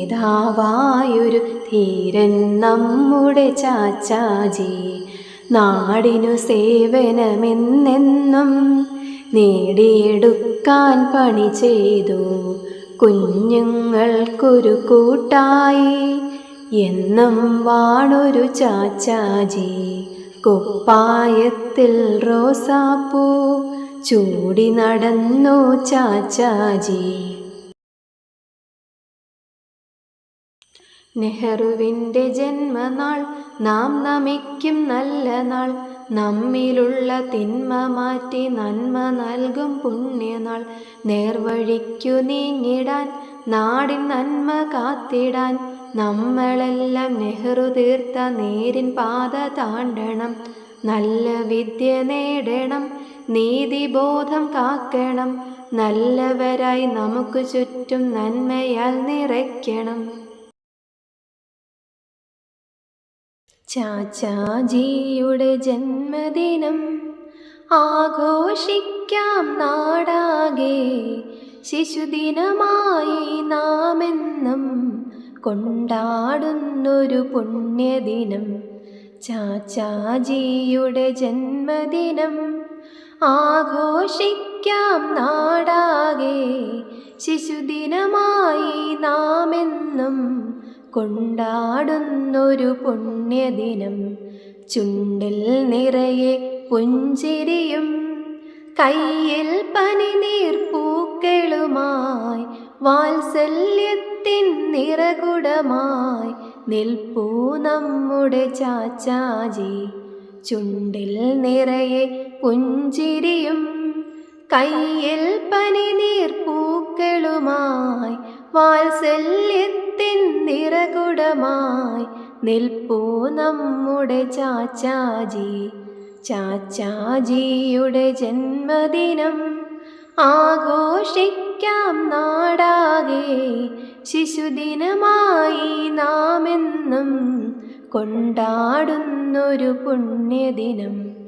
യോദ്ധാവായൊരു ധീരൻ നമ്മുടെ ചാച്ചാജി. നാടിനു സേവനമെന്നെന്നും നേടിയെടുക്കാൻ പണി ചെയ്തു. കുഞ്ഞുങ്ങൾക്കൊരു കൂട്ടായി എന്നും വാണൊരു ചാച്ചാജി. കുപ്പായത്തിൽ റോസാപ്പൂ ചൂടി നടന്നു ചാച്ചാജി. നെഹ്റുവിന്റെ ജന്മനാൾ നാം നമിക്കും നല്ല നാൾ. നമ്മിലുള്ള തിന്മ മാറ്റി നന്മ നൽകും പുണ്യനാൾ. നേർവഴിക്കു നീങ്ങിടാൻ നാടിൻ നന്മ കാത്തിടാൻ. നമ്മളെല്ലാം നെഹ്റു തീർത്ത നേരിൻ പാത താണ്ടണം. നല്ല വിദ്യ നേടണം നീതിബോധം കാക്കണം. നല്ലവരായി നമുക്ക് ചുറ്റും നന്മയാൽ നിറയ്ക്കണം. ചാച്ചാജിയുടെ ജന്മദിനം ആഘോഷിക്കാം നാടാകെ. ശിശുദിനമായി നാമെന്നും കൊണ്ടാടുന്നൊരു പുണ്യദിനം. ചാച്ചാജിയുടെ ജന്മദിനം ആഘോഷിക്കാം നാടാകെ. ശിശുദിനമായി നാമെന്നും കൊണ്ടാടുന്നൊരു പുണ്യദിനം. ചുണ്ടിൽ നിറയെ പുഞ്ചിരിയും കയ്യിൽ പനിനീർ പൂക്കളുമായി വാത്സല്യത്തിൻ നിറകുടമായി നിൽപ്പൂ നമ്മുടെ ചാച്ചാജി. ചുണ്ടിൽ നിറയെ പുഞ്ചിരിയും കയ്യിൽ പനിനീർ പൂക്കളുമായി വാത്സല്യത്തിൻ നിറകുടമായി നിൽപ്പൂ നമ്മുടെ ചാച്ചാജി. ചാച്ചാജിയുടെ ജന്മദിനം ആഘോഷിക്കാം നാടാകെ. ശിശുദിനമായി നാമെന്നും കൊണ്ടാടുന്നൊരു പുണ്യദിനം.